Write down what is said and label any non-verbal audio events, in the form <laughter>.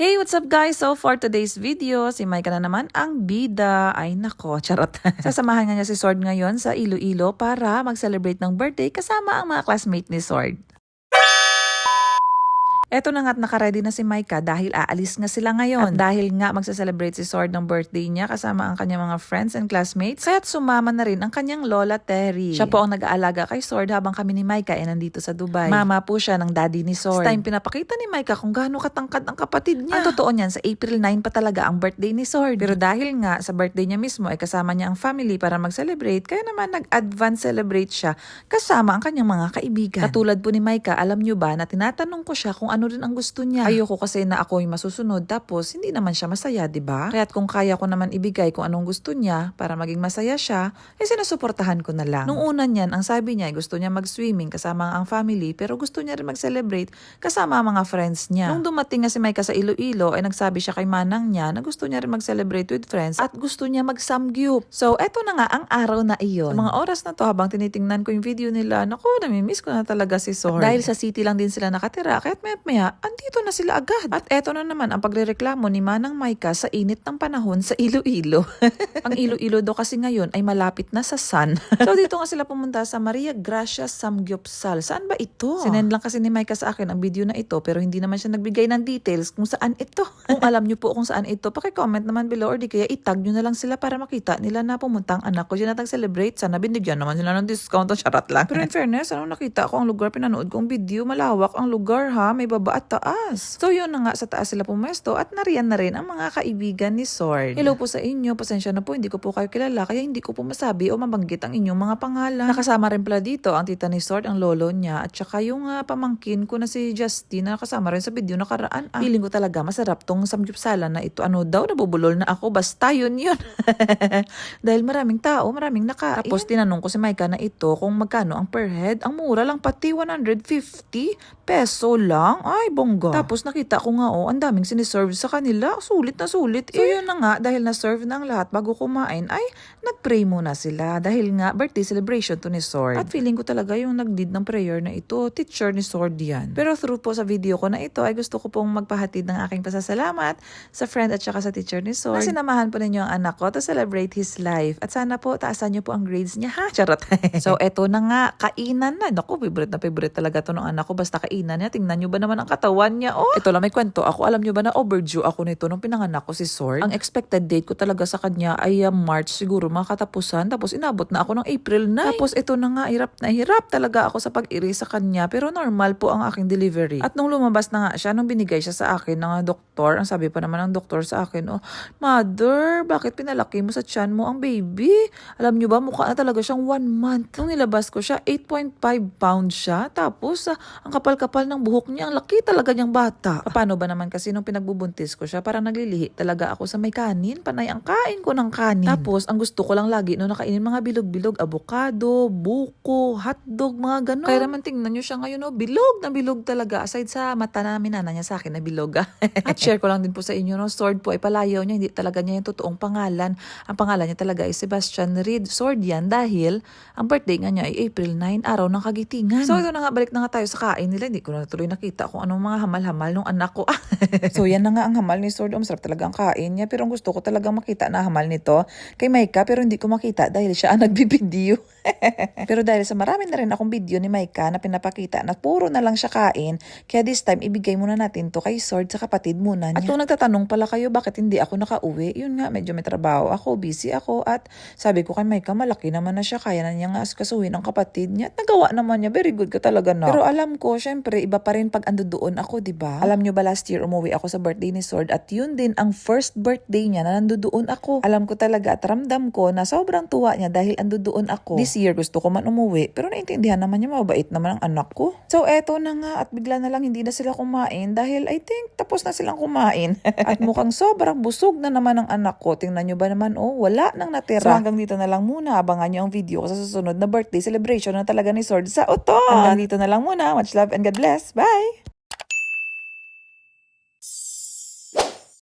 Hey, what's up guys? So for today's video, si Micah na naman ang bida. Ay nako, <laughs> charot. Sasamahan nga niya si Sword ngayon sa Iloilo para mag-celebrate ng birthday kasama ang mga classmate ni Sword. Eto na nga't nakaredy na si Micah dahil aalis nga sila ngayon. At dahil nga magsa-celebrate si Sword ng birthday niya kasama ang kanyang mga friends and classmates, kaya't sumama na rin ang kanyang lola Terry. Siya po ang nag-aalaga kay Sword habang kami ni Micah ay nandito sa Dubai. Mama po siya ng daddy ni Sword. This time pinapakita ni Micah kung gaano katangkad ang kapatid niya. Ang totoo niyan, sa April 9 pa talaga ang birthday ni Sword. Pero dahil nga sa birthday niya mismo ay kasama niya ang family para mag-celebrate, kaya naman nag-advance celebrate siya kasama ang kanyang mga kaibigan. Katulad po ni Micah, alam niyo ba na tinatanong ko siya kung ano rin ang gusto niya. Ayoko kasi na ako yung masusunod tapos hindi naman siya masaya, 'di ba? Kaya't kung kaya ko naman ibigay kung anong gusto niya para maging masaya siya, eh sinusuportahan ko na lang. Nung una niyan, ang sabi niya ay gusto niya mag-swimming kasama ang family pero gusto niya rin mag-celebrate kasama ang mga friends niya. Nung dumating nga si Micah sa Iloilo ay nagsabi siya kay manang niya na gusto niya rin mag-celebrate with friends at gusto niya mag-samgyup. So eto na nga ang araw na iyon. Sa mga oras na to habang tinitingnan ko yung video nila, naku, namimiss ko na talaga si Sword. Dahil sa city lang din sila nakatira, kaya't maya maya, andito na sila agad. At eto na naman ang pagrereklamo ni Manang Maika sa init ng panahon sa Iloilo. <laughs> ang Iloilo daw kasi ngayon ay malapit na sa sun. <laughs> so dito nga sila pumunta sa Maria Gracia Samgyupsal. Saan ba ito? Sinend lang kasi ni Maika sa akin ang video na ito pero hindi naman siya nagbigay ng details kung saan ito. <laughs> kung alam niyo po kung saan ito, paki-comment naman below or di kaya itag niyo na lang sila para makita nila na pumunta ang anak ko dyan at celebrate Sana binigyan naman sila ng discount o charot lang. pero in fairness, ano nakita ko ang lugar, pinanood kong video, malawak ang lugar ha, may baba at taas. So yun na nga, sa taas sila pumesto at nariyan na rin ang mga kaibigan ni Sword. Hello po sa inyo, pasensya na po, hindi ko po kayo kilala kaya hindi ko po masabi o mabanggit ang inyong mga pangalan. Nakasama rin pala dito ang tita ni Sword, ang lolo niya at saka yung ah, pamangkin ko na si Justin na nakasama rin sa video nakaraan. Ah, feeling ko talaga masarap tong samgyupsala na ito. Ano daw, nabubulol na ako, basta yun yun. <laughs> Dahil maraming tao, maraming naka. Tapos tinanong ko si Micah na ito kung magkano ang per head. Ang mura lang pati 150 peso lang. Ay, bongga. Tapos nakita ko nga oh, ang daming siniserve sa kanila. Sulit na sulit. So yun na nga, dahil na-serve na ang lahat bago kumain, ay nag-pray muna sila. Dahil nga, birthday celebration to ni Sword. At feeling ko talaga yung nag-lead ng prayer na ito, teacher ni Sword yan. Pero through po sa video ko na ito, ay gusto ko pong magpahatid ng aking pasasalamat sa friend at saka sa teacher ni Sword. Na sinamahan po ninyo ang anak ko to celebrate his life. At sana po, taasan niyo po ang grades niya, ha? <laughs> Charot. so, eto na nga, kainan na. Naku, favorite na favorite talaga to ng anak ko. Basta kainan niya. Tingnan niyo ba naman ang katawan niya? Oh, ito lang may kwento. Ako, alam niyo ba na overdue ako nito nung pinanganak ko si Sword? Ang expected date ko talaga sa kanya ay uh, March siguro mga katapusan. Tapos inabot na ako ng April 9. Tapos ito na nga, hirap na hirap talaga ako sa pag-iri sa kanya. Pero normal po ang aking delivery. At nung lumabas na nga siya, nung binigay siya sa akin ng uh, doktor, ang sabi pa naman ng doktor sa akin, oh, Mother, bakit pinalaki mo sa tiyan mo ang baby? Alam niyo ba, mukha na talaga siyang one month. Nung nilabas ko siya, 8.5 pounds siya. Tapos, ah, ang kapal-kapal ng buhok niya, ang laki talaga niyang bata. Paano ba naman kasi nung pinagbubuntis ko siya, parang naglilihi talaga ako sa may kanin. Panay ang kain ko ng kanin. Tapos, ang gusto ko lang lagi nung nakainin mga bilog-bilog, avocado, buko, hotdog, mga ganon. Kaya naman tingnan niyo siya ngayon, oh, bilog na bilog talaga. Aside sa mata na minana niya sa akin na bilog. ah. <laughs> At share ko lang din po sa inyo, no, Sword po ay palayaw niya, hindi talaga niya yung totoong pangalan. Ang pangalan niya talaga ay Sebastian Reed Sword yan dahil ang birthday nga niya ay April 9, araw ng kagitingan. So ito na nga, balik na nga tayo sa kain nila. Hindi ko na tuloy nakita kung anong mga hamal-hamal nung anak ko. <laughs> so yan na nga ang hamal ni Sword. Masarap talaga ang kain niya. Pero ang gusto ko talaga makita na hamal nito kay Maika pero hindi ko makita dahil siya ang nagbibideo. Pero dahil sa marami na rin akong video ni Maika na pinapakita na puro na lang siya kain, kaya this time ibigay muna natin to kay Sword sa kapatid muna niya. At kung nagtatanong pala kayo bakit hindi ako nakauwi, yun nga medyo may trabaho ako, busy ako at sabi ko kay Maika malaki naman na siya, kaya na niyang askasuhin ang kapatid niya at nagawa naman niya, very good ka talaga na. Pero alam ko, syempre iba pa rin pag ando doon ako, di ba? Alam niyo ba last year umuwi ako sa birthday ni Sword at yun din ang first birthday niya na nandoon ako. Alam ko talaga at ramdam ko na sobrang tuwa niya dahil ando doon ako. This year gusto ko man umuwi pero naintindihan naman niya mabait naman ang anak ko. So eto na nga at bigla na lang hindi na sila kumain dahil I think tapos na silang kumain. <laughs> at mukhang sobrang busog na naman ang anak ko. Tingnan niyo ba naman oh, wala nang natira. So hanggang dito na lang muna. Abangan niyo ang video ko sa susunod na birthday celebration na talaga ni Sword sa Oton. Hanggang dito na lang muna. Much love and God bless. Bye!